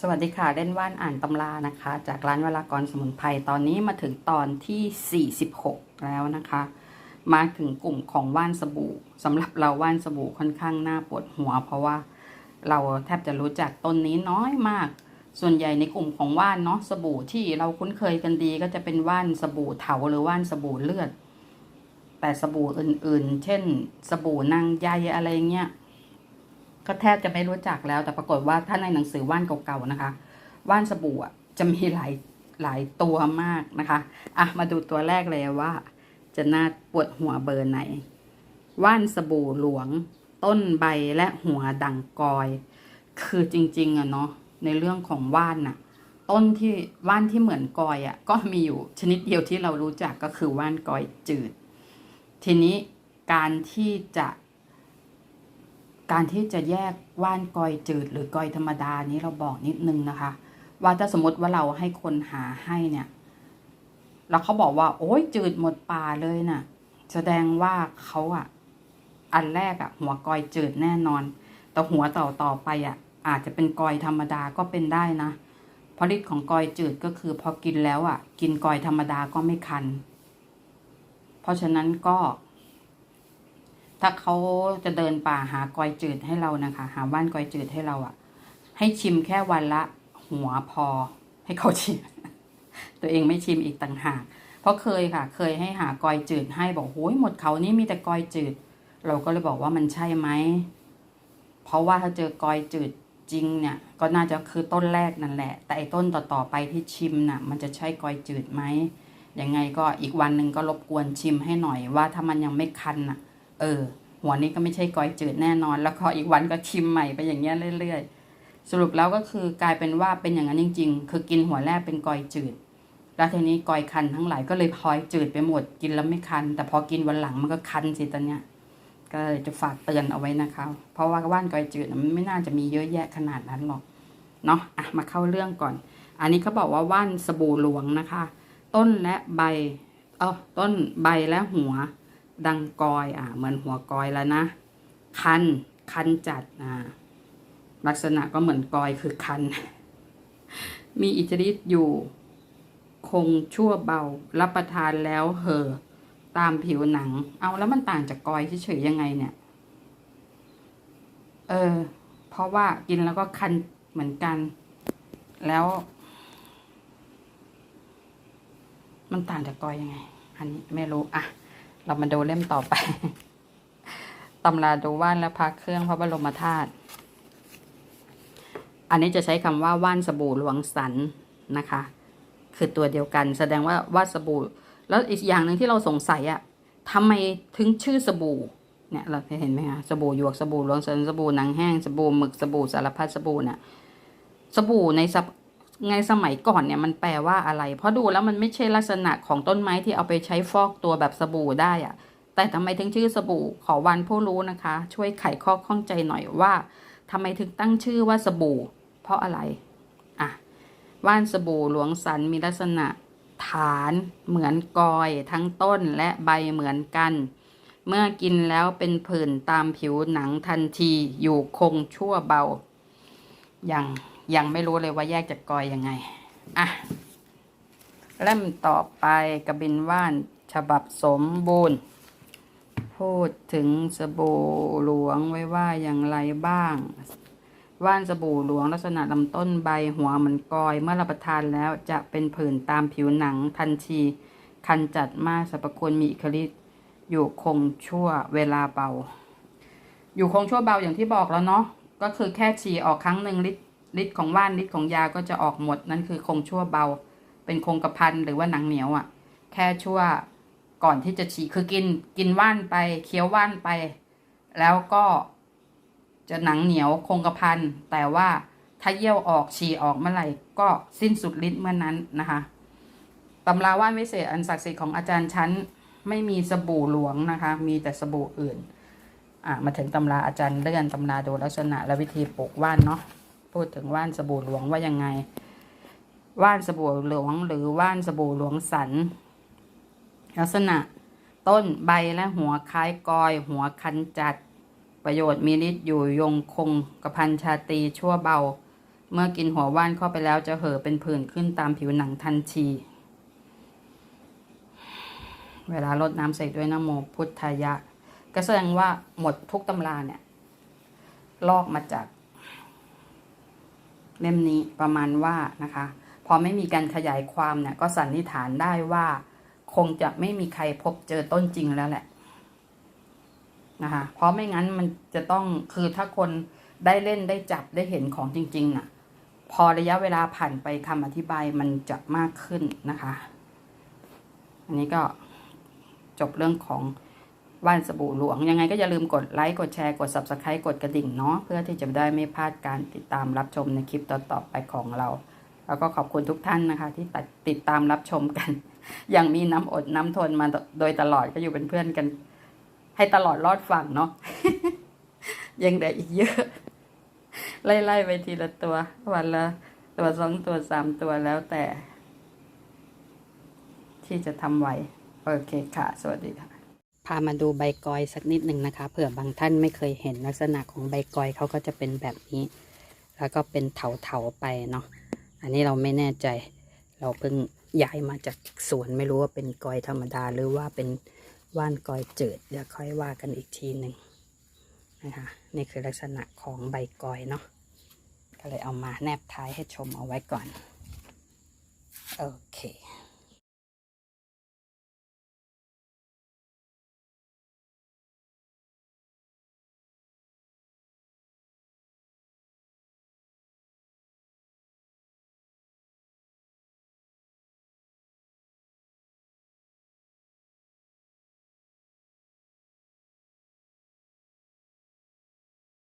สวัสดีค่ะเล่นว่านอ่านตำรานะคะ จากร้านวรากรสมุนไพรตอนนี้มาถึงตอนที่ 46 แล้วนะคะ มาถึงกลุ่มของว่านสบู่สำหรับเราว่านสบู่ค่อนข้างน่าปวดหัว เพราะว่าเราแทบจะรู้จักต้นนี้น้อยมาก ส่วนใหญ่ในกลุ่มของว่านเนาะสบู่ที่เราคุ้นเคยกันดี ก็จะเป็นว่านสบู่เถาหรือว่านสบู่เลือด แต่สบู่อื่นๆ เช่น สบู่นางใยอะไรเงี้ย ก็แทบจะไม่รู้จักแล้ว แต่ปรากฏว่าถ้าในหนังสือว่านเก่าๆนะคะ ว่านสบู่จะมีหลายหลายตัวมากนะคะอะมาดูตัวแรกเลยว่า จะน่าปวดหัวเบอร์ไหน ว่านสบู่หลวง ต้นใบและหัวดังกอย คือจริง ๆอะเนาะในเรื่องของว่านน่ะ ต้นที่ว่านที่เหมือนกอยอะก็มีอยู่ชนิดเดียวที่เรารู้จักก็คือว่านกอยจืด ทีนี้การที่จะ การที่จะแยกว่านกอยจืดหรือกอยธรรมดานี้เราบอกนิดนึงนะคะ ว่าถ้าสมมติว่าเราให้คนหาให้เนี่ย แล้วเขาบอกว่า โอ้ยจืดหมดป่าเลยน่ะ แสดงว่าเขาอะอันแรกอะหัวกอยจืดแน่นอน แต่หัวต่อต่อไปอะอาจจะเป็นกอยธรรมดาก็เป็นได้นะเพราะฤทธิ์ของกอยจืดก็คือพอกินแล้วอะกินกอยธรรมดาก็ไม่คัน เพราะฉะนั้นก็ ถ้าเขาจะเดินป่าหากอยจืดให้เรานะคะ หาว่านกอยจืดให้เราอะ่ะ ให้ชิมแค่วันละหัวพอ ให้เขาชิม ตัวเองไม่ชิมอีกต่างหาก เพราะเคยค่ะ เคยให้หากอยจืดให้บอกโอ้ยหมดเขานี้มีแต่กอยจืด เราก็เลยบอกว่ามันใช่ไหมเพราะว่าถ้าเจอกอยจืดจริงเนี่ยก็น่าจะคือต้นแรกนั่นแหละ แต่ไอ้ต้นต่อๆไปที่ชิมน่ะ มันจะใช่กอยจืดไหมยังไงก็อีกวันหนึ่งก็รบกวนชิมให้หน่อยว่าถ้ามันยังไม่คันน่ะ เออ หัวนี้ก็ไม่ใช่กอยจืดแน่นอน แล้วก็อีกวันก็ชิมใหม่ไปอย่างเงี้ยเรื่อย ๆ สรุปแล้วก็คือกลายเป็นว่าเป็นอย่างนั้นจริง ๆ คือกินหัวแรกเป็นกอยจืด แล้วทีนี้กอยคันทั้งหลายก็เลยพลอยจืดไปหมดกินแล้วไม่คัน แต่พอกินวันหลังมันก็คันสิตอนเนี้ยก็เลยจะฝากเตือนเอาไว้นะคะ เพราะว่าว่านกอยจืดมันไม่น่าจะมีเยอะแยะขนาดนั้นหรอกเนาะอะมาเข้าเรื่องก่อน อันนี้เขาบอกว่าว่านสบู่หลวงนะคะ ต้นและใบเออต้นใบและหัว ดังกอยอะเหมือนหัวกอยแล้วนะ คัน คันจัดอ่าลักษณะก็เหมือนกอยคือคัน มีอิทธิฤทธิ์อยู่ คงชั่วเบา รับประทานแล้วเห่อตามผิวหนัง เอาแล้วมันต่างจากกอยเฉยๆยังไงเนี่ย เออ เพราะว่ากินแล้วก็คันเหมือนกัน แล้ว มันต่างจากกอยยังไง อันนี้ไม่รู้อะ เรามาดูเล่มต่อไป ตำราดูว่านและพักเครื่องพระบรมธาตุ อันนี้จะใช้คำว่าว่านสบู่หลวงสันนะคะ คือตัวเดียวกัน แสดงว่าว่านสบู่ แล้วอีกอย่างหนึ่งที่เราสงสัยอะทำไมถึงชื่อสบู่ เนี่ยเราเห็นไหมคะสบู่หยวกสบู่หลวงสันสบู่หนังแห้งสบู่หมึกสบู่สารพัดสบู่เนี่ยสบู่ใน สปในสมัยก่อนเนี่ยมันแปลว่าอะไร เพราะดูแล้วมันไม่ใช่ลักษณะของต้นไม้ที่เอาไปใช้ฟอกตัวแบบสบู่ได้อะแต่ทำไมถึงชื่อสบู่ขอวันผู้รู้นะคะ ช่วยไขข้อข้องใจหน่อยว่าทำไมถึงตั้งชื่อว่าสบู่ เพราะอะไรอะว่านสบู่หลวงสันมีลักษณะฐานเหมือนกอยทั้งต้นและใบเหมือนกัน เมื่อกินแล้วเป็นผื่นตามผิวหนังทันทีอยู่คงชั่วเบา อยัง ยังไม่รู้เลยว่าแยกจากกอยยังไง อะเล่มต่อไปกระบินว่านฉบับสมบูรณ์ พูดถึงสบู่หลวงไว้ว่าอย่างไรบ้าง ว่านสบู่หลวงลักษณะลำต้นใบหัวเหมือนกอย เมื่อรับประทานแล้วจะเป็นผื่นตามผิวหนังทันที คันจัดมากสรรพคุณมีอิทธิฤติอยู่คงชั่วเวลาเบา อยู่คงชั่วเบาอย่างที่บอกแล้วเนาะก็คือแค่ฉี่ออกครั้งหนึ่งฤทธิ์ ฤทธิ์ของว่านฤทธิ์ของยาก็จะออกหมดนั่นคือคงชั่วเบา เป็นคงกระพันหรือว่าหนังเหนียวอะ่ะ แค่ชั่วก่อนที่จะฉี่คือกินกินว่านไปเคี้ยวว่านไป แล้วก็จะหนังเหนียวคงกระพันแต่ว่าถ้าเยี่ยวออกฉี่ออกเมื่อไหร่ก็สิ้นสุดฤทธิ์เมื่อนั้นนะคะตำราว่านวิเศษอันศักดิ์สิทธิ์ของอาจารย์ชั้นไม่มีสบู่หลวงนะคะ มีแต่สบู่อื่น อะ มาถึงตำราอาจารย์เลื่อนตำราดูลักษณะและวิธีปลูกว่านเนาะ พูดถึงว่านสบู่หลวงว่ายังไง ว่านสบู่หลวงหรือว่านสบู่หลวงสัน ลักษณะต้นใบและหัวคล้ายกอย หัวคันจัด ประโยชน์มีฤทธิ์อยู่ยงคงกระพันชาตีชั่วเบา เมื่อกินหัวว่านเข้าไปแล้วจะเห่อเป็นผื่นขึ้นตามผิวหนังทันทีเวลาลดน้ำใส่ด้วยนะโมพุทธายะ ก็แสดงว่าหมดทุกตำราเนี่ย ลอกมาจาก เล่มนี้ประมาณว่านะคะ พอไม่มีการขยายความเนี่ยก็สันนิษฐานได้ว่า คงจะไม่มีใครพบเจอต้นจริงแล้วแหละนะคะเพราะไม่งั้นมันจะต้องคือถ้าคนได้เล่นได้จับได้เห็นของจริงๆน่ะ พอระยะเวลาผ่านไปคำอธิบายมันจะมากขึ้นนะคะ อันนี้ก็จบเรื่องของ ว่านสบู่หลวง ยังไงก็อย่าลืมกดไลค์กดแชร์กด subscribe กดกระดิ่งเนาะเพื่อที่จะได้ไม่พลาดการติดตามรับชมในคลิปต่อๆไปของเรา แล้วก็ขอบคุณทุกท่านนะคะ ที่ติดตามรับชมกัน อย่างมีน้ำอดน้ำทนมาโดยตลอดก็อยู่เป็นเพื่อนกัน ให้ตลอดรอดฝั่งเนาะยังเหลืออีกเยอะ ไล่ๆไปทีละตัว วันละตัวสองตัวสามตัวแล้วแต่ ที่จะทำไหวโอเคค่ะ สวัสดีค่ะ พามาดูใบกอยสักนิดหนึ่งนะคะ เผื่อบางท่านไม่เคยเห็นลักษณะของใบกอยเขาก็จะเป็นแบบนี้ แล้วก็เป็นเถาๆไปเนาะอันนี้เราไม่แน่ใจ เราเพิ่งย้ายมาจากสวนไม่รู้ว่าเป็นกอยธรรมดาหรือว่าเป็นว่านกอยจืดเดี๋ยวค่อยว่ากันอีกทีหนึ่งนะคะนี่คือลักษณะของใบกอยเนาะก็เลยเอามาแนบท้ายให้ชมเอาไว้ก่อนโอเค